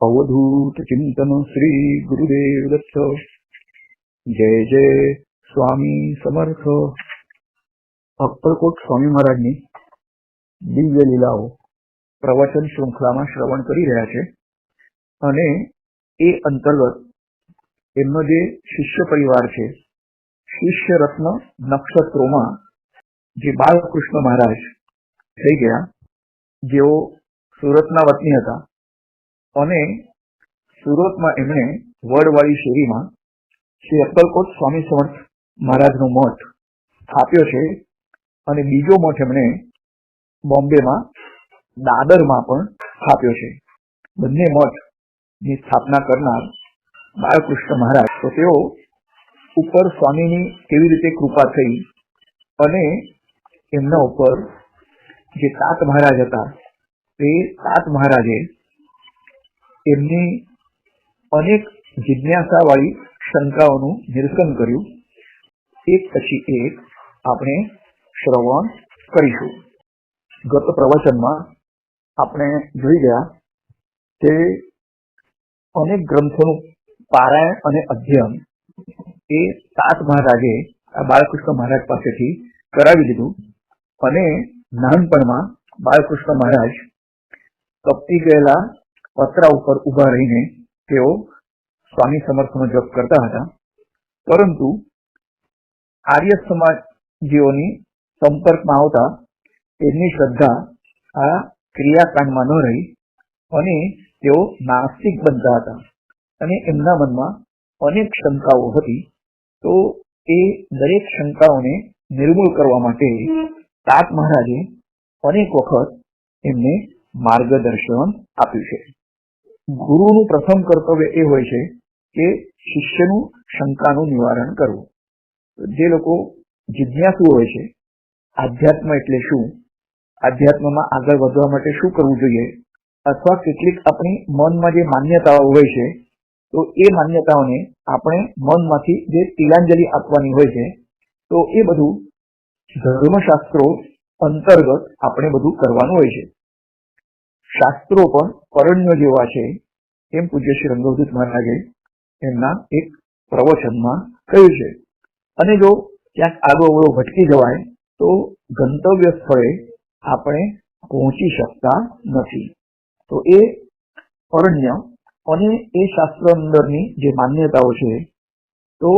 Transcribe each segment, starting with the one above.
અવધૂત ચિંતન શ્રી ગુરુદેવ દત્ત જય જય સ્વામી સમર્થ અક્કલકોટ સ્વામી મહારાજની દિવ્ય લીલાઓ પ્રવચન શૃંખલામાં શ્રવણ કરી રહ્યા છે અને એ અંતર્ગત એમનો જે શિષ્ય પરિવાર છે શિષ્ય રત્ન નક્ષત્રોમાં જે બાલકૃષ્ણ મહારાજ થઈ ગયા, જેઓ સુરતના વતની હતા અને સુરતમાં એમણે વડવાળી શેરીમાં શ્રી અક્કલકોટ સ્વામી સમર્થ મહારાજનો મઠ સ્થાપ્યો છે અને બીજો મઠ એમણે બોમ્બેમાં દાદરમાં પણ સ્થાપ્યો છે. બંને મઠની સ્થાપના કરનાર બાળકૃષ્ણ મહારાજ. તો તેઓ ઉપર સ્વામીની કેવી રીતે કૃપા થઈ અને એમના ઉપર જે તાત મહારાજ હતા તે તાત મહારાજે એમની અનેક જિજ્ઞાસાવાળી શંકાઓનું નિરસન કર્યું. એક પછી એક આપણે શ્રવણ કરીશું. ગત પ્રવચનમાં આપણે જોઈ ગયા કે અનેક ગ્રંથોનું પારાયણ અને અધ્યયન એ સાત મહારાજે આ બાળકૃષ્ણ મહારાજ પાસેથી કરાવી દીધું અને નાનપણમાં બાળકૃષ્ણ મહારાજ તપતી ગયેલા પતરા ઉપર ઊભા રહીને તેઓ સ્વામી સમર્થનો જપ કરતા હતા. પરંતુ આર્ય સમાજીઓની સંપર્કમાં આવતા એમની શ્રદ્ધા આ ક્રિયાકાંડમાં ન રહી અને તેઓ નાસ્તિક બનતા હતા અને એમના મનમાં અનેક શંકાઓ હતી. તો એ દરેક શંકાઓને નિર્મૂળ કરવા માટે તાત મહારાજે અનેક વખત એમને માર્ગદર્શન આપ્યું છે. ગુરુનું પ્રથમ કર્તવ્ય એ હોય છે કે શિષ્યનું શંકાનું નિવારણ કરવું. જે લોકો જિજ્ઞાસુ હોય છે, આધ્યાત્મ એટલે શું? આધ્યાત્મમાં આગળ વધવા માટે શું કરવું જોઈએ? અથવા કેટલીક આપણી મનમાં જે માન્યતાઓ હોય છે, તો એ માન્યતાઓને આપણે મનમાંથી જે તિલાંજલિ આપવાની હોય છે, તો એ બધું ધર્મશાસ્ત્રો અંતર્ગત આપણે બધું કરવાનું હોય છે. શાસ્ત્રો પણ અરણ્ય જેવા છે એમ પૂજ્ય શ્રી રંગવદૂત મહારાજે એમના એક પ્રવચનમાં કહ્યું છે. અને જો ક્યાંક આગો અવળો ભટકી જવાય, તો ગંતવ્ય સ્થળે આપણે પહોંચી શકતા નથી. તો એ અરણ્ય અને એ શાસ્ત્ર અંદરની જે માન્યતાઓ છે, તો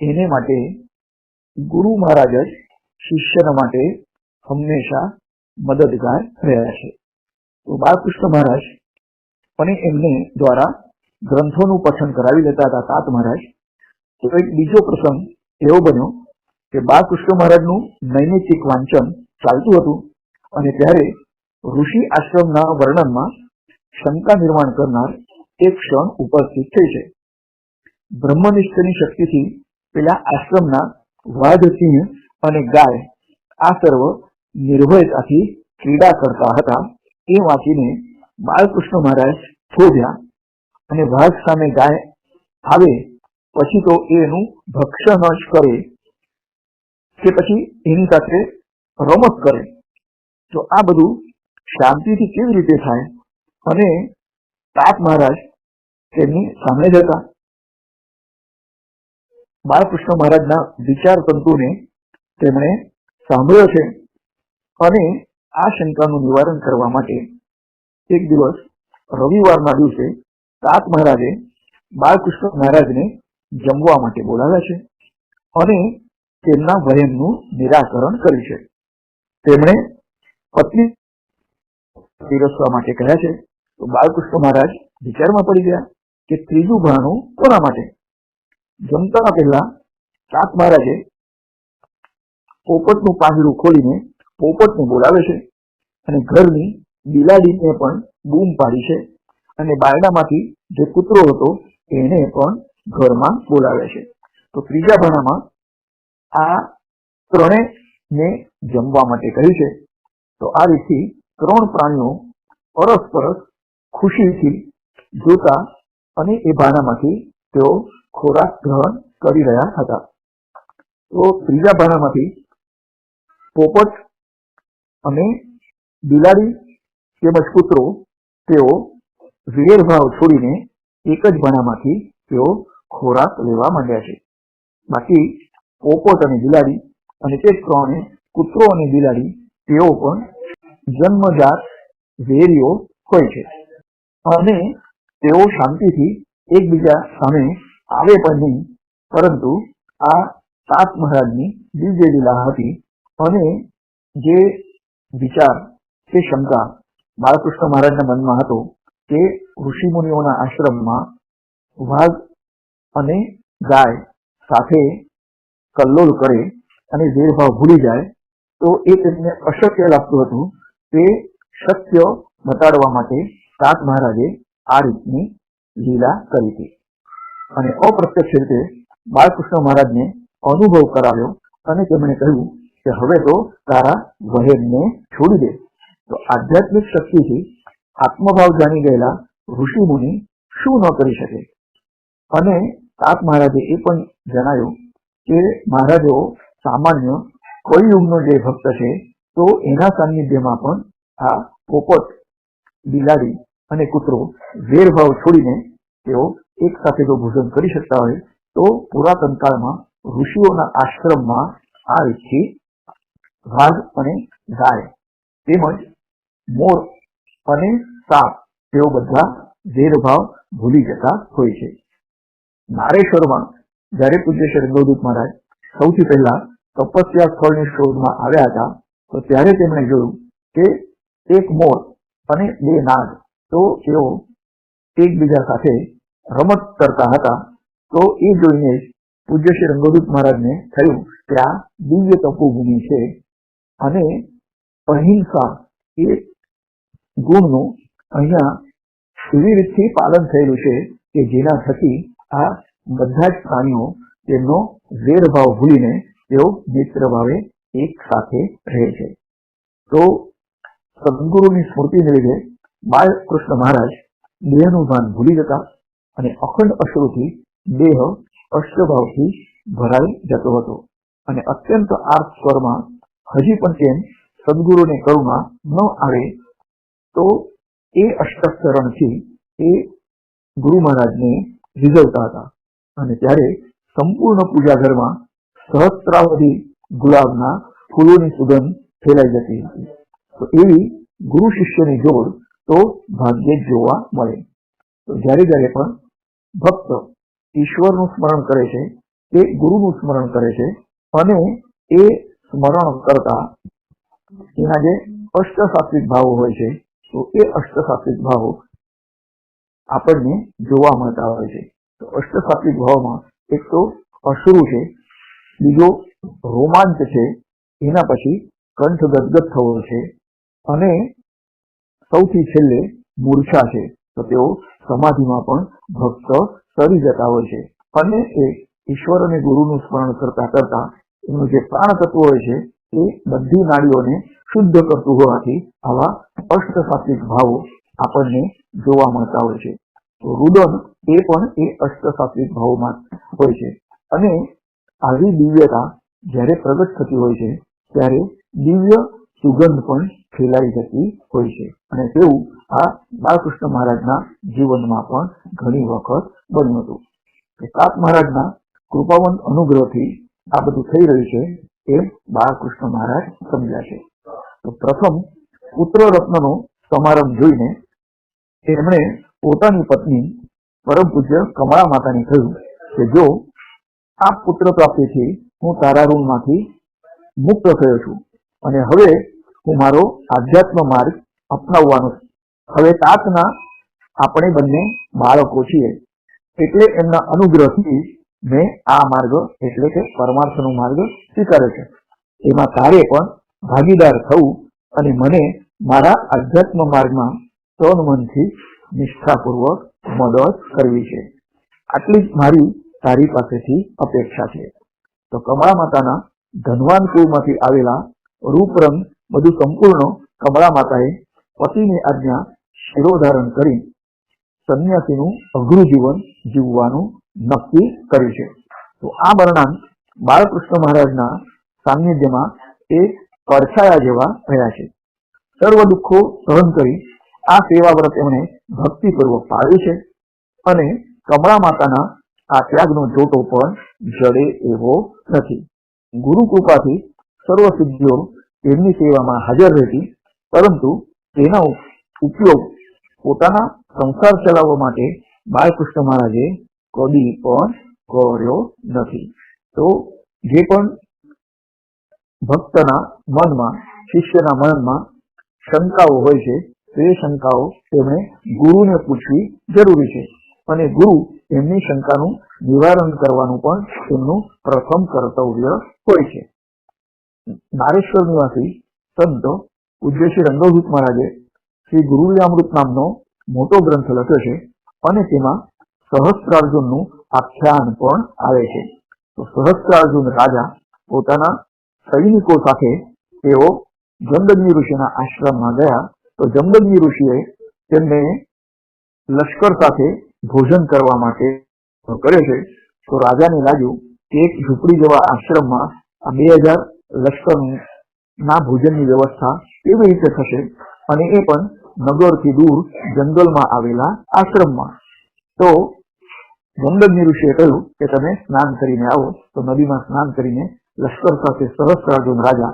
એને માટે ગુરુ મહારાજ જ શિષ્યના માટે હંમેશા મદદગાર રહ્યા છે. તો બાળકૃષ્ણ મહારાજ અને એમને દ્વારા ગ્રંથોનું પઠન કરાવી લેતા હતા તાત મહારાજ. તો એક બીજો પ્રસંગ એવો બન્યો કે બાળકૃષ્ણ મહારાજનું નૈમિતિક વાંચન ચાલતું હતું અને ત્યારે ઋષિ આશ્રમના વર્ણનમાં શંકા નિર્માણ કરનાર એક ક્ષણ ઉપસ્થિત થઈ છે. બ્રહ્મનિષ્ઠની શક્તિથી પેલા આશ્રમના વાઘ અને ગાય આ સર્વ નિર્ભયતાથી ક્રીડા કરતા હતા. એ વાંચીને બાળકૃષ્ણ મહારાજ થોભ્યા અને વાઘ સામે ગાય આવે, પછી તો એનું ભક્ષણ જ કરે કે પછી એની સાથે રમત કરે. તો આ બધું શાંતિથી કેવી રીતે થાય? અને તાપ મહારાજ તેમની સામે જ હતા. બાળકૃષ્ણ મહારાજના વિચાર તંતુને તેમણે સાંભળ્યો છે અને આ શંકાનું નિવારણ કરવા માટે એક દિવસ રવિવારના દિવસે તાત મહારાજે બાળકૃષ્ણ મહારાજને જમવા માટે બોલાવ્યા છે અને તેમના વહેમનું નિરાકરણ કર્યું છે. તેમણે પત્ની પીરસવા માટે કહ્યા છે, તો બાળકૃષ્ણ મહારાજ વિચારમાં પડી ગયા કે ત્રીજું ભાણું કોના માટે? જમતા પહેલા તાત મહારાજે પોપટનું પાંજરું ખોલીને પોપટને બોલાવે છે અને ઘરની બિલાડીને પણ બૂમ પાડી છે અને બારણામાંથી જે કૂતરો હતો એને પણ ઘરમાં બોલાવે છે. તો ત્રીજા ભાણામાં આ ત્રણેયને જમવા માટે કહ્યું છે. તો આ રીતથી ત્રણ પ્રાણીઓ પરસ્પરસ ખુશીથી જોતા અને એ ભાણામાંથી તેઓ ખોરાક ગ્રહણ કરી રહ્યા હતા. તો ત્રીજા ભાણામાંથી પોપટ અને બિલાડી તેમજ કૂતરો તેઓ વેરભાવ છોડીને એક જ ભાણામાંથી તેઓ ખોરાક લેવા માંડ્યા છે. બાકી પોપટ અને બિલાડી અને તે જ પ્રમાણે કૂતરો અને બિલાડી તેઓ પણ જન્મજાત વેરીઓ હોય છે. અને તેઓ શાંતિથી એકબીજા સામે આવે પણ નહીં, પરંતુ આ સાત મહારાજની દિવ્ય લીલા હતી અને જે વિચાર કે શંકા બાળકૃષ્ણ મહારાજના મનમાં હતો કે ઋષિમુનિઓના આશ્રમમાં વાઘ અને ગાય સાથે કલ્લોલ કરે અને વેરભાવ ભૂલી જાય, તો એ તેમને અશક્ય લાગતું હતું તે શક્ય બતાડવા માટે સાત મહારાજે આ રીતની લીલા કરી હતી. અને અપ્રત્યક્ષ રીતે બાળકૃષ્ણ મહારાજને અનુભવ કરાવ્યો અને તેમણે કહ્યું કે હવે તો તારા વહેરને છોડી દે. તો આધ્યાત્મિક શક્તિથી આત્મભાવ જાણી ગયેલા ઋષિ મુનિ શું ન કરી શકે? અને તાપ મહારાજે એ પણ જણાવ્યું કે મહારાજો સામાન્ય કળિયુગનો જે ભક્ત છે, તો એના સાનિધ્યમાં પણ આ પોપટ, બિલાડી અને કૂતરો વેરભાવ છોડીને તેઓ એક સાથે જો ભોજન કરી શકતા હોય, તો પુરાતન કાળમાં ઋષિઓના આશ્રમમાં આ રીતથી વાઘ અને ગાય. તેમજ મોર અને સાપ તેઓ બધા ભેદભાવ ભૂલી જતા હોય છે. નારેશ્વરમાં જ્યારે પૂજ્ય શ્રી મહારાજ સૌથી પહેલા તપસ્યા સ્થળની શોધમાં આવ્યા હતા, તો ત્યારે તેમણે જોયું કે એક મોર અને બે નાગ, તો તેઓ એકબીજા સાથે રમત કરતા હતા. તો એ જોઈને પૂજ્ય શ્રી રંગદૂત મહારાજને થયું કે આ દિવ્ય તપોભૂમિ છે. અને અહિંસા એ ગુણનું અહીંયા એવી રીતથી પાલન થયેલું છે કે જેના થકી આ બધા જ પ્રાણીઓ તેમનો વેરભાવ ભૂલીને તેઓ મિત્ર ભાવે એક સાથે રહે છે. તો સદગુરુની સ્મૃતિને લીધે બાળકૃષ્ણ મહારાજ દેહનું ભાન ભૂલી જતા અને અખંડ અશ્રુથી દેહ અષ્ટભાવથી ભરાઈ જતો હતો. અને અત્યંત આર્થ સ્વરમાં હજી પણ તેમ સદગુરુને કરુણા ન આવે, તો એ અષ્ટચરણથી એ ગુરુ મહારાજને રીઝવતા હતા. અને ત્યારે સંપૂર્ણ પૂજા ઘરમાં સહસ્ત્રાવધિ ગુલાબના ફૂલોની સુગંધ ફેલાઈ જતી હતી. તો એવી ગુરુ શિષ્યની જોડ તો ભાગ્યે જોવા મળે. તો જ્યારે જ્યારે પણ ભક્ત ઈશ્વરનું સ્મરણ કરે છે, તે ગુરુનું સ્મરણ કરે છે, અને એ સ્મરણ કરતા એના જે અષ્ટસાત્વિક ભાવો હોય છે, તો એ અષ્ટસાત્વિક ભાવો આપણને જોવા મળતા હોય છે. તો અષ્ટસાત્વિક ભાવમાં એક તો અશ્રુ છે, બીજો રોમાંચ છે, એના પછી કંઠ ગદગદ થવો છે, અને સૌથી છેલ્લે મૂર્છા છે, તો તેઓ સમાધિમાં પણ ભક્ત સરી જતા હોય છે. અને એ ઈશ્વર અને ગુરુનું સ્મરણ કરતા કરતા એનું જે પ્રાણ તત્વ હોય છે, એ બધી નાડીઓને શુદ્ધ કરતું હોવાથી આવા અષ્ટસાત્વિક ભાવો આપણને જોવા મળતા હોય છે. રુદન એ પણ એ અષ્ટસાત્વિક ભાવોમાં હોય છે. અને આવી દિવ્યતા જ્યારે પ્રગટ થતી હોય છે, ત્યારે દિવ્ય સુગંધ પણ ફેલાઈ જતી હોય છે. અને તેવું આ બાળકૃષ્ણ મહારાજના જીવનમાં પણ ઘણી વખત બન્યું હતું. કાપ મહારાજના કૃપાવંત અનુગ્રહથી આ બધું થઈ રહ્યું છે એ બાળકૃષ્ણ મહારાજ સમજ્યા છે તો પ્રથમ પુત્ર રત્નનો સમારંભ જોઈને તેમણે પોતાની પત્ની પરમ પૂજ્ય કમળા માતાને કહ્યું કે જો આ પુત્ર પ્રાપ્તિથી હું તારા ઋણમાંથી મુક્ત થયો છું અને હવે હું મારો આધ્યાત્મ માર્ગ અપનાવવાનો હવે તાતના આપણે બંને બાળકો છીએ. એટલે એમના અનુગ્રહથી મેં આ માર્ગ એટલે કે પરમાર્થનો માર્ગ સ્વીકારે છે. એમાં તારે પણ ભાગીદાર થવું અને મને મારા આધ્યાત્મ માર્ગમાં તન મનથી નિષ્ઠાપૂર્વક મદદ કરવી છે. આટલી જ મારી તારી પાસેથી અપેક્ષા છે. તો કમળા માતાના ધનવાન કુળમાંથી આવેલા રૂપરંગ બધું સંપૂર્ણ કમળા માતાએ પતિની આજ્ઞા શિરોધારણ કરી સંન્યાસીનું અઘરું જીવન જીવવાનું નક્કી કર્યું છે. તો આ વર્ણન બાળકૃષ્ણ મહારાજના સાનિધ્યમાં એ પડછાયા જેવા રહ્યા છે. સર્વ દુઃખો સહન કરી આ સેવા વ્રત એમણે ભક્તિપૂર્વક પાળ્યું છે અને કમળા માતાના આ ત્યાગનો જોટો પણ જડે એવો નથી. ગુરુ કૃપાથી સર્વ સિદ્ધિઓ એમની સેવામાં હાજર રહેતી, પરંતુ તેનો ઉપયોગ પોતાના સંસાર ચલાવવા માટે બાળકૃષ્ણ મહારાજે કદી પણ કર્યો નથી. તો જે પણ ભક્તના મનમાં, શિષ્યના મનમાં શંકાઓ હોય છે, તે શંકાઓ તેમણે ગુરુને પૂછવી જરૂરી છે. અને ગુરુ એમની શંકાનું નિવારણ કરવાનું પણ તેમનું પ્રથમ કર્તવ્ય હોય છે. નારેશ્વર નિવાસી સંતો પૂજ્ય શ્રી રંગોદૂત મહારાજે શ્રી ગુરુલિયામૃત નામનો મોટો ગ્રંથ લખ્યો છે અને તેમાં સહસ્ત્રાર્જુનનું આખ્યાન પણ આવે છે. તો સહસ્ત્રાર્જુન રાજા પોતાના સૈનિકો સાથે તેઓ જમદગ્નિ ઋષિના આશ્રમમાં ગયા. તો જમદગ્નિ ઋષિએ તેમને લશ્કર સાથે ભોજન કરવા માટે કરે છે. તો રાજાને લાગ્યું કે એક ઝૂંપડી જેવા આશ્રમમાં આ બે હજાર લશ્કર ના ભોજનની વ્યવસ્થા કેવી રીતે થશે? અને એ પણ નગરથી દૂર જંગલમાં આવેલા આશ્રમમાં. તો જમદગ્નિ ઋષિએ કહ્યું કે તમે સ્નાન કરીને આવો. તો નદીમાં સ્નાન કરીને લશ્કર સાથે સહસ્ત્રાર્જુન રાજા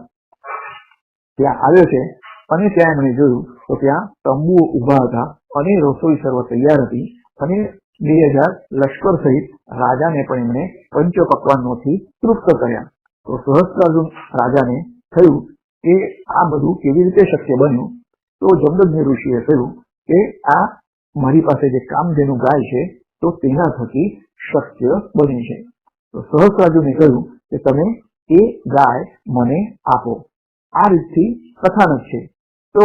ત્યાં આવ્યો છે. અને ત્યાં એમણે જોયું તો ત્યાં તંબુઓ ઊભા હતા અને રસોઈ સર્વ તૈયાર હતી. અને બે હજાર લશ્કર સહિત રાજાને પણ એમણે પંચ પકવાનોથી તૃપ્ત કર્યા. તો સહસ્ત્રાર્જુન રાજાને થયું કે આ બધું કેવી રીતે શક્ય બન્યું? તો જમદગ્નિ ઋષિએ કહ્યું કે આ મારી પાસે જે કામધેનુ ગાય છે, તો તેના થકી શક્ય બને છે. તો સહસ્રાજુને કહ્યું કે તમે એ ગાય મને આપો. આ રીતથી કથાનક છે. તો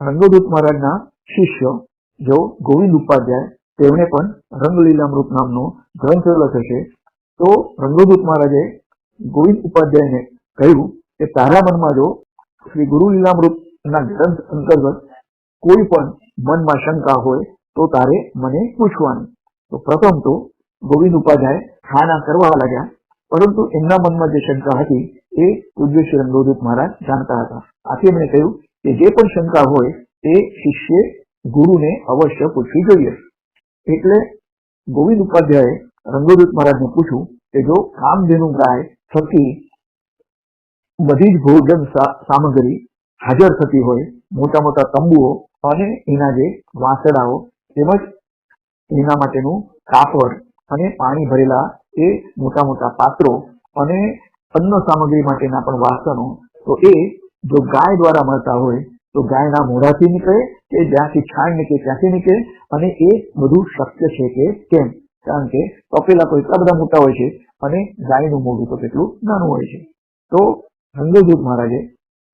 રંગદૂત મહારાજના શિષ્ય, જો ગોવિંદ ઉપાધ્યાય તેમણે પણ રંગલીલામૃત નામનો ગ્રંથ લખ્યો છે, તો રંગદૂત મહારાજે ગોવિંદ ઉપાધ્યાયને કહ્યું કે તારા મનમાં જો શ્રી ગુરુ લીલામૃતના ગ્રંથ અંતર્ગત કોઈ પણ મનમાં શંકા હોય તો તારે મને પૂછવાની. તો પ્રથમ તો ગોવિંદ ઉપાધ્યાય હા ના કરવા લાગ્યા, પરંતુ એમના મનમાં જે શંકા હતી એ પૂજ્ય શ્રી રંગોદૂત મહારાજ જાણતા હતા. આથી એમણે કહ્યું કે જે પણ શંકા હોય તે શિષ્ય ગુરુને અવશ્ય પૂછવી જોઈએ. એટલે ગોવિંદ ઉપાધ્યાયે રંગોદૂત મહારાજને પૂછ્યું કે જો કામધેનુ ગાય થકી બધી જ ભોજન સામગ્રી હાજર થતી હોય મોટા મોટા તંબુઓ અને એના જે વાસણાઓ તેમજ એના માટેનું કાપડ અને પાણી ભરેલા એ મોટા મોટા પાત્રો અને અન્ન સામગ્રી માટેના પણ વાસણો, તો એ જો ગાય દ્વારા મળતા હોય, તો ગાયના મોઢાથી નીકળે કે જ્યાંથી છાણ નીકળે ત્યાંથી નીકળે અને એ બધું શક્ય છે કે કેમ? કારણ કે તપેલા તો એટલા બધા મોટા હોય છે અને ગાયનું મોઢું તો કેટલું નાનું હોય છે. તો રંગદૂત મહારાજે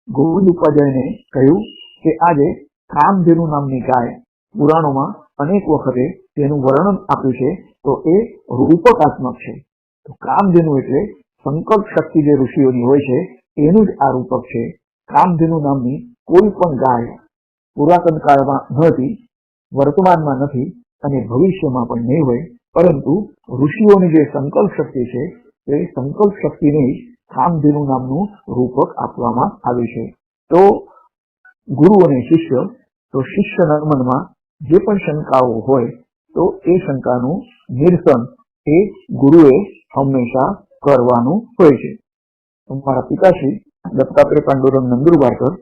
ગોવિંદ ઉપાધ્યાયને કહ્યું કે આજે કામધેનુ નામની ગાય પુરાણોમાં અનેક વખતે તેનું વર્ણન આપ્યું છે, તો એ રૂપકાત્મક છે. તો કામધેનુ એટલે સંકલ્પ શક્તિ જે ઋષિઓની હોય છે, એનું જ આ રૂપક છે. કામધેનુ નામની કોઈ પણ ગાય પુરાતન કાળમાં નહોતી વર્તમાનમાં નથી અને ભવિષ્યમાં પણ નહીં હોય, પરંતુ ઋષિઓની જે સંકલ્પ શક્તિ છે તે સંકલ્પ શક્તિને જ કામધેનુ નામનું રૂપક આપવામાં આવ્યું છે. તો ગુરુ અને શિષ્ય તો શિષ્ય મનમાં જે પણ શંકાઓ હોય, તો એ શંકાનું નિરસન એ ગુરુએ હંમેશા કરવાનું હોય છે. મારા પિતાશ્રી દત્તાત્રેય પાંડુરંગ નંદુરબારકર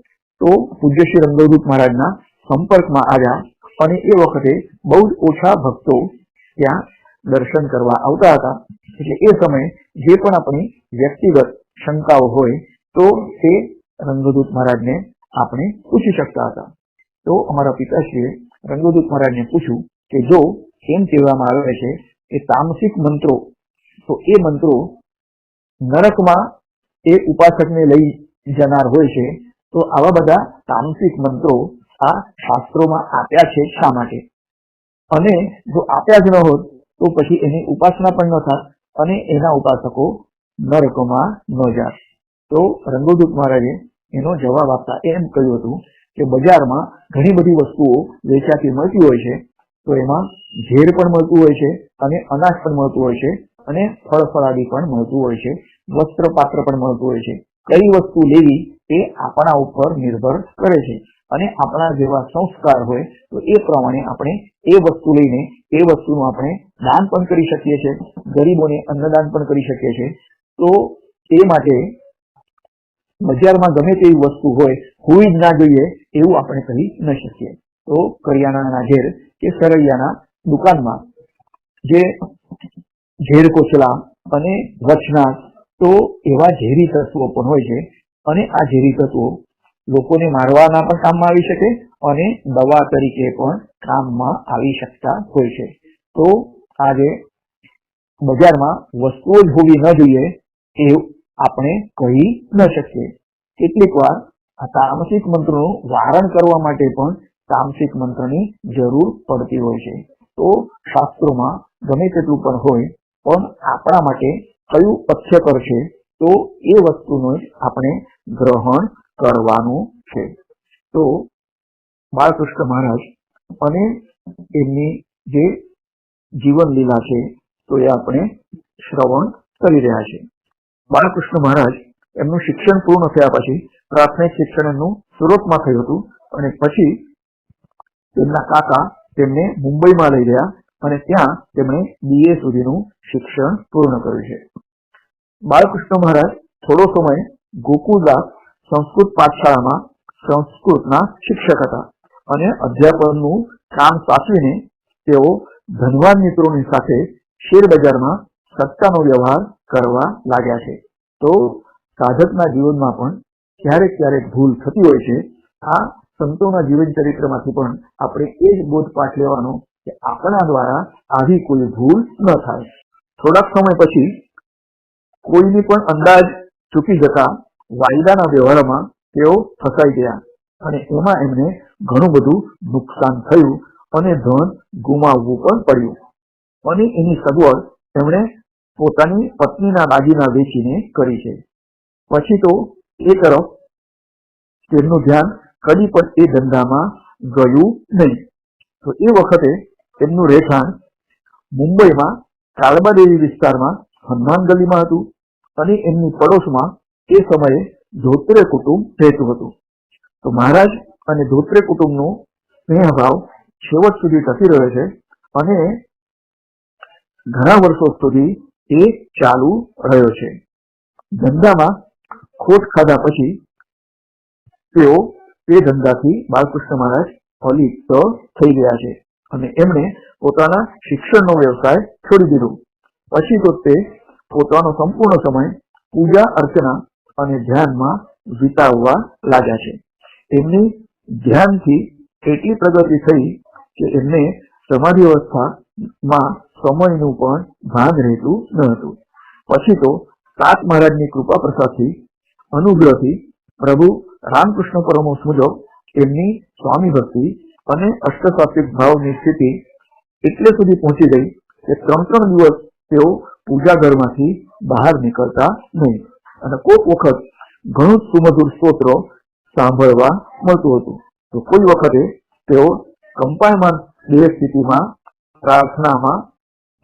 તો પૂજ્ય શ્રી રંગવદૂત મહારાજના સંપર્કમાં આવ્યા અને એ વખતે બહુ જ ઓછા ભક્તો ત્યાં દર્શન કરવા આવતા હતા. એટલે એ સમયે જે પણ આપણી વ્યક્તિગત શંકાઓ હોય, તો તે રંગદૂત મહારાજને આપણે પૂછી શકતા હતા. તો અમારા પિતાશ્રીએ રંગદૂત મહારાજને પૂછ્યું કે જો એમ કહેવામાં આવે છે કે તામસિક મંત્રો, તો એ મંત્રો નરકમાં એ ઉપાસકને લઈ જનાર હોય છે, તો આવા બધા તામસિક મંત્રો આ શાસ્ત્રોમાં આપ્યા છે શા માટે? અને જો આપ્યા જ ન હોત, તો પછી એની ઉપાસના પણ ન થાત અને એના ઉપાસકો નરકમાં ન જાત. તો રંગોદૂત મહારાજે એનો જવાબ આપતા એમ કહ્યું હતું કે બજારમાં ઘણી બધી વસ્તુઓ વેચાતી મળતી હોય છે, તો એમાં ઝેર પણ મળતું હોય છે અને અનાજ પણ મળતું હોય છે અને ફળ ફળાદી પણ મળતું હોય છે વસ્ત્ર પાત્ર પણ મળતું હોય છે. કઈ વસ્તુ લેવી એ આપણા ઉપર નિર્ભર કરે છે અને આપણા જેવા સંસ્કાર હોય તો એ પ્રમાણે આપણે એ વસ્તુ લઈને એ વસ્તુનું આપણે દાન પણ કરી શકીએ છીએ, ગરીબોને અન્નદાન પણ કરી શકીએ છીએ. તો એ માટે બજારમાં ગમે તેવી વસ્તુ હોય હોવી જ ના જોઈએ એવું આપણે કહી ન શકીએ. તો કરિયાણાના ઘેર કે સરૈયાના દુકાનમાં જે ઝેર કોચલા અને વચના, તો એવા ઝેરી તત્વો પણ હોય છે અને આ ઝેરી તત્વો લોકોને મારવાના પણ કામમાં આવી શકે અને દવા તરીકે પણ કામમાં આવી શકતા હોય છે. તો આજે બજારમાં વસ્તુઓ જ હોવી ન જોઈએ એવું આપણે કહી ન શકીએ. કેટલીક વાર આ તામસિક મંત્રોનું વારણ કરવા માટે પણ તામસિક મંત્રની જરૂર પડતી હોય છે. તો શાસ્ત્રોમાં ગમે તેટલું પણ હોય, પણ આપણા માટે કયું પથ્યકર છે, તો એ વસ્તુનું જ આપણે ગ્રહણ કરવાનું છે. તો બાળકૃષ્ણ મહારાજ અને એમની જે જીવન લીલા છે, તો એ આપણે શ્રવણ કરી રહ્યા છે. બાળકૃષ્ણ મહારાજ એમનું શિક્ષણ પૂર્ણ થયા પછી પ્રાથમિક શિક્ષણ એમનું સુરતમાં થયું હતું અને પછી તેમના કાકા તેમને મુંબઈમાં લઈ ગયા અને ત્યાં તેમણે બીએ સુધીનું શિક્ષણ પૂર્ણ કર્યું છે. બાળકૃષ્ણ મહારાજ થોડો સમય ગોકુલદાસ સંસ્કૃત પાઠશાળામાં સંસ્કૃતના શિક્ષક હતા અને અધ્યાપનનું કામ સાચવીને તેઓ ધનવાન મિત્રોની સાથે શેર બજારમાં સત્તાનો વ્યવહાર કરવા લાગ્યા છે. તો સાધકના જીવનમાં પણ ક્યારેક ક્યારેક ભૂલ થતી હોય છે. આ સંતોના જીવન ચરિત્રમાંથી પણ આપણે એ જ બોધપાઠ લેવાનો કે આપણા દ્વારા આવી કોઈ ભૂલ ન થાય. થોડાક સમય પછી કોઈની પણ અંદાજ ચૂકી જતા વાયદાના વ્યવહારમાં તેઓ ફસાઈ ગયા અને એમાં એમને ઘણું બધું નુકસાન થયું અને ધન ગુમાવવું પણ પડ્યું. અને એની સગવડ તેમણે પોતાની પત્નીના દાગીના વેચીને કરી છે. પછી તો એ તરફ તેમનું ધ્યાન કદી પણ એ ધંધામાં ગયું નહીં. તો એ વખતે તેમનું રહેઠાણ મુંબઈમાં કાળબાદેવી વિસ્તારમાં હનુમાન ગલીમાં હતું અને એમની પડોશમાં એ સમયે ધોત્રે કુટુંબ રહેતું હતું. તો મહારાજ અને ધોત્રે કુટુંબનો સ્નેહભાવ છેવટ સુધી ટકી રહ્યો છે અને ઘણા વર્ષો સુધી એ ચાલુ રહ્યો છે. ધંધામાં ખોટ ખાધા પછી તેઓ તે ધંધાથી બાલકૃષ્ણ મહારાજ ફલિત થઈ ગયા છે અને એમણે પોતાના શિક્ષણનો વ્યવસાય છોડી દીધો. પછી તો તે પોતાનો સંપૂર્ણ સમય પૂજા અર્ચના અને ધ્યાનમાં વિતાવવા લાગ્યા છે. એમની ધ્યાનથી એટલી પ્રગતિ થઈ કે એમને સમાધિ અવસ્થામાં સમયનું પણ ભાન રહેતું ન હતું. પછી તો સાત મહારાજની કૃપા પ્રસાદથી, અનુગ્રહથી પ્રભુ રામકૃષ્ણ પરમહંસ મુજબ એમની સ્વામી ભક્તિ અને અષ્ટસાત્વિક ભાવની સ્થિતિ એટલે સુધી પહોંચી ગઈ કે ત્રણ ત્રણ દિવસ તેઓ પૂજા ઘરમાંથી બહાર નીકળતા નહીં. અને કોઈક વખત ઘણું સુમધુર સ્તોત્ર સાંભળવા મળતું હતું. તો કોઈ વખતે તેઓ કંપાયમાન દેહ સ્થિતિમાં, પ્રાર્થનામાં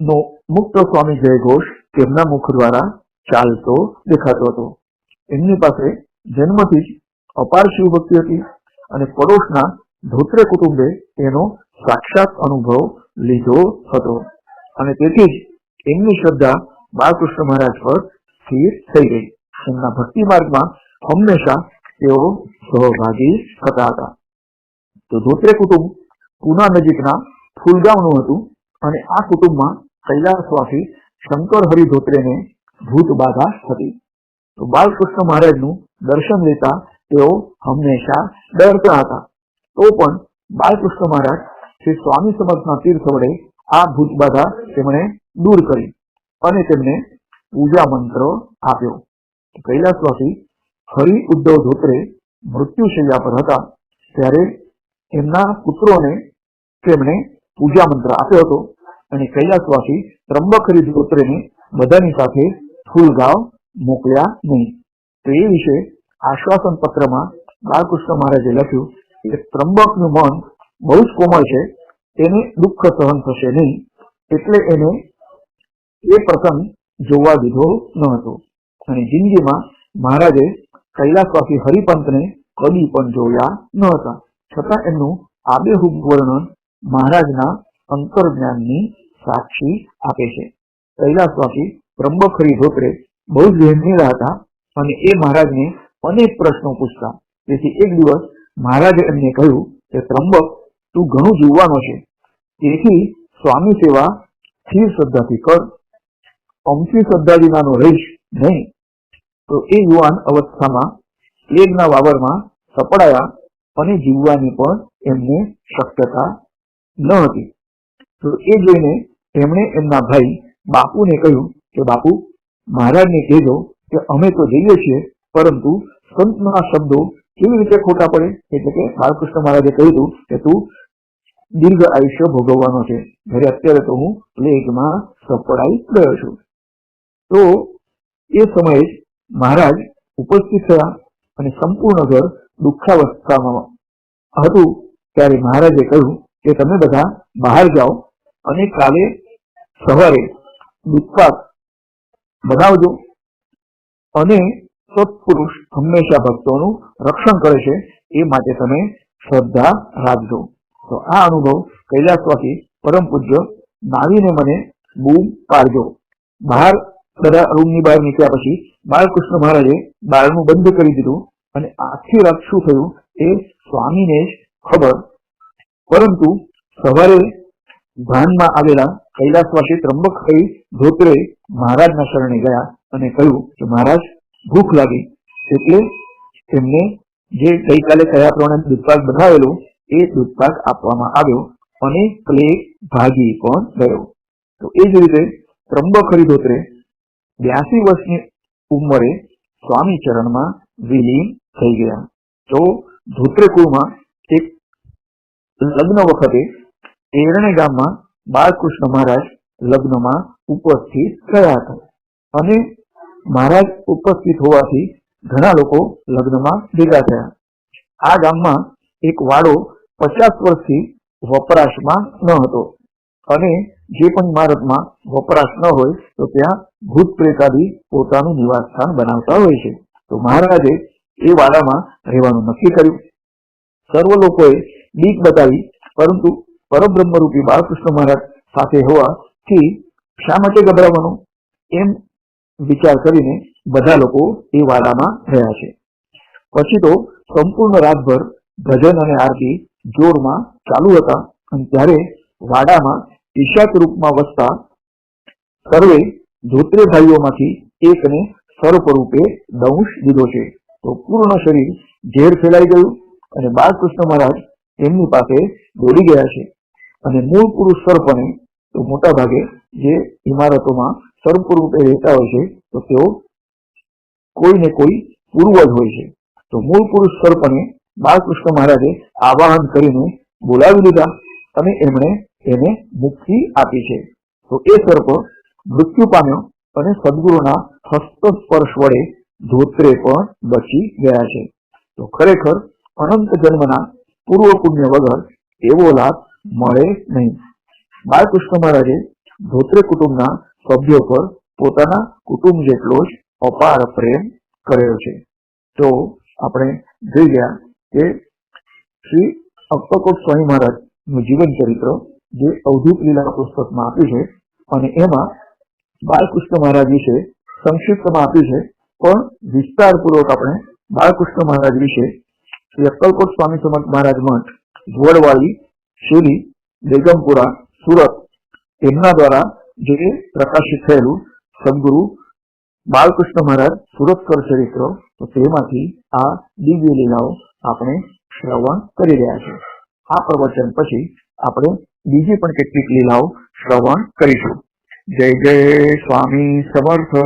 નો મુક્ત સ્વામી જયઘોષ તેમના મુખ દ્વારા ચાલતો દેખાતો હતો. એમની પાસે જન્મથી જ અપાર શિવ ભક્તિ હતી અને પડોશના ધોત્રે કુટુંબે એનો સાક્ષાત અનુભવ લીધો હતો. અને તેથી જ એમની શ્રદ્ધા બાળકૃષ્ણ મહારાજ પર સ્થિર થઈ ગઈ. એમના ભક્તિ માર્ગમાં હંમેશા તેઓ સહભાગી થતા હતા. તો ધોત્રે કુટુંબ પુના નજીકના ફૂલગામનું હતું અને આ કુટુંબમાં કૈલાસવાસી શંકર હરિ ધોત્રેને ભૂત બાધા હતી. તો બાલકૃષ્ણ મહારાજનું દર્શન લેતા તેઓ હંમેશા ડરતા હતા. તો પણ બાલકૃષ્ણ મહારાજ શ્રી સ્વામી સમર્થના તીર્થ વડે આ ભૂત બાધા તેમણે દૂર કરી અને તેમને પૂજા મંત્ર આપ્યો. કૈલાસવાસી હરિ ઉદ્ધવ ધોત્રે મૃત્યુશૈયા પર હતા ત્યારે એમના પુત્રોને તેમણે પૂજા મંત્ર આપ્યો હતો. અને કૈલાસવાસી ત્રંબક હરિ બધાની સાથે ફૂલગાંવ મોકલ્યા નહીં. તો એ વિશે આશ્વાસન પત્રમાં બાલકૃષ્ણ મહારાજે લખ્યું કે ત્રંબકનું મન બહુ જ કોમળ છે, તેને દુઃખ સહન થશે નહીં, એટલે એને એ પ્રસંગ જોવા દીધો ન હતો. અને જિંદગીમાં મહારાજે કૈલાસવાસી હરિપંતને કદી પણ જોયા ન હતા. છતાં એમનું આબેહૂબ વર્ણન મહારાજના અંતર્જ્ઞાનની સાક્ષી આપે છે. કૈલાસવાસી બ્રહ્મખરી ધોત્રે બહુ જ વહેંચેલા હતા અને એ મહારાજને અનેક પ્રશ્નો પૂછતા. તેથી એક દિવસ મહારાજે એમને કહ્યું કે, ત્રંબક, તું ઘણું જીવવાનો છે. તેથી સ્વામી સેવા સ્થિર શ્રદ્ધાથી કર. અમથી શ્રદ્ધા વિનાનો રહીશ નહીં. તો એ યુવાન અવસ્થામાં પ્લેગના વાવરમાં સપડાયા અને જીવવાની પણ એમને શક્યતા ન હતી. તો એ જોઈને એમણે એમના ભાઈ બાપુને કહ્યું કે, બાપુ, મહારાજને કહેજો કે અમે તો જઈએ છીએ, પરંતુ સંતના શબ્દો કેવી રીતે ખોટા પડે? એટલે કે બાલકૃષ્ણ મહારાજે કહ્યું કે, તું દીર્ઘ આયુષ્ય ભોગવવાનો છે. જ્યારે અત્યારે તો હું પ્લેગમાં સપડાઈ ગયો છું. તો એ સમયે જ મહારાજ ઉપસ્થિત થયા અને સંપૂર્ણ ઘર દુઃખાવસ્થામાં હતું. ત્યારે મહારાજે કહ્યું કે, તમે બધા બહાર જાઓ અને કાલે સવારે દુઃખાસ બનાવજો અને સત્પુરુષ હંમેશા ભક્તોનું રક્ષણ કરે છે એ માટે તમે શ્રદ્ધા રાખજો. તો આ અનુભવ કૈલાસવાસી પરમ પૂજ્ય નાવીને મને બૂમ પાડજો. બહાર બધા રૂમની બહાર નીકળ્યા પછી બાળકૃષ્ણ મહારાજે બારણું બંધ કરી દીધું અને આખી રાત શું થયું એ સ્વામીને જ ખબર. પરંતુ સવારે ભાનમાં આવેલા કૈલાસવાસી ત્રંબકભાઈ ધોત્રે મહારાજના શરણે ગયા અને કહ્યું કે મહારાજ, ભૂખ લાગી. એટલે તેમને જે ગઈકાલે કયા પ્રમાણે દૂધપાક બનાવેલું, એ દૂધપાક આપવામાં આવ્યો અને પ્લેગ ભાગી પણ ગયો. તો એ જ રીતે ત્રંબકહરી ધોત્રે બ્યાસી વર્ષની ઉંમરે સ્વામી ચરણમાં વિલીન થઈ ગયા. તો ધોત્રે કુળમાં એક લગ્ન વખતે એરણે ગામમાં બાળકૃષ્ણ મહારાજ લગ્નમાં ઉપસ્થિત થયા હતા. અને મહારાજ ઉપસ્થિત હોવાથી ઘણા લોકો લગ્નમાં ભેગા થયા. આ ગામમાં એક વાડો પચાસ વર્ષથી વપરાશમાં ન હતો અને જે પણ ઇમારતમાં વપરાશ ન હોય તો ત્યાં ભૂત પ્રેતાદી પોતાનું નિવાસ સ્થાન બનાવતા હોય છે. તો મહારાજે એ વાડામાં રહેવાનું નક્કી કર્યું. સર્વ લોકોએ બીક બતાવી, પરંતુ પરબ્રહ્મરૂપી બાળકૃષ્ણ મહારાજ સાથે હોવાથી શા માટે ગભરાવાનું? એમ વિચાર કરીને બધા લોકો એ વાડામાં રહ્યા છે. પછી તો સંપૂર્ણ રાતભર ભજન અને આરતી જોરમાં ચાલુ હતા અને ત્યારે વાડામાં ઈશાક રૂપમાં વસતા સર્વે ધોત્રે ભાઈઓમાંથી એકને સર્પ રૂપે દંશ દીધો છે. તો પૂર્ણ શરીર ઝેર ફેલાઈ ગયું અને બાળકૃષ્ણ મહારાજ એમની પાસે દોડી ગયા છે. અને મૂળ પુરુષ સર્પને તો મોટા ભાગે જે ઇમારતોમાં સર્પ રૂપે રહેતા હોય છે, તો તેઓ કોઈ ને કોઈ પૂર્વજ હોય છે. તો મૂળ પુરુષ સર્પને બાળકૃષ્ણ મહારાજે આવાહન કરીને બોલાવી લીધા અને એમણે એને મુક્તિ આપી છે. તો એ સર્પ મૃત્યુ પામ્યો અને સદગુરુના હસ્તસ્પર્શ વડે ધોત્રે પણ બચી ગયા છે. તો ખરેખર અનંત જન્મના પૂર્વ પુણ્ય વગર એવો લાભ મળે નહીં. બાળકૃષ્ણ મહારાજે ધોત્રે કુટુંબના સભ્યો પર પોતાના કુટુંબ જેટલો જ અપાર પ્રેમ કર્યો છે. તો આપણે જોઈ ગયા કે શ્રી અક્કકોટ સ્વામી મહારાજનું જીવન ચરિત્ર જે અવધૂત લીલા પુસ્તકમાં આપ્યું છે અને એમાં બાળકૃષ્ણ મહારાજ વિશે સંક્ષિપ્તમાં આપ્યું છે, પણ વિસ્તારપૂર્વક આપણે બાળકૃષ્ણ મહારાજ વિશે શ્રી અક્કલકોટ સ્વામી સમર્થ મહારાજ મઠ વડવાળી શેરી બેગમપુરા સુરત એમના દ્વારા જે પ્રકાશિત થયેલું સદગુરુ બાલકૃષ્ણ મહારાજ સુરતકર ચરિત્ર તો તેમાંથી આ દિવ્ય લીલાઓ આપણે શ્રવણ કરી રહ્યા છે આ પ્રવચન પછી આપણે બીજી પણ કેટલીક લીલાઓ શ્રવણ કરીશું જય જય સ્વામી સમર્થ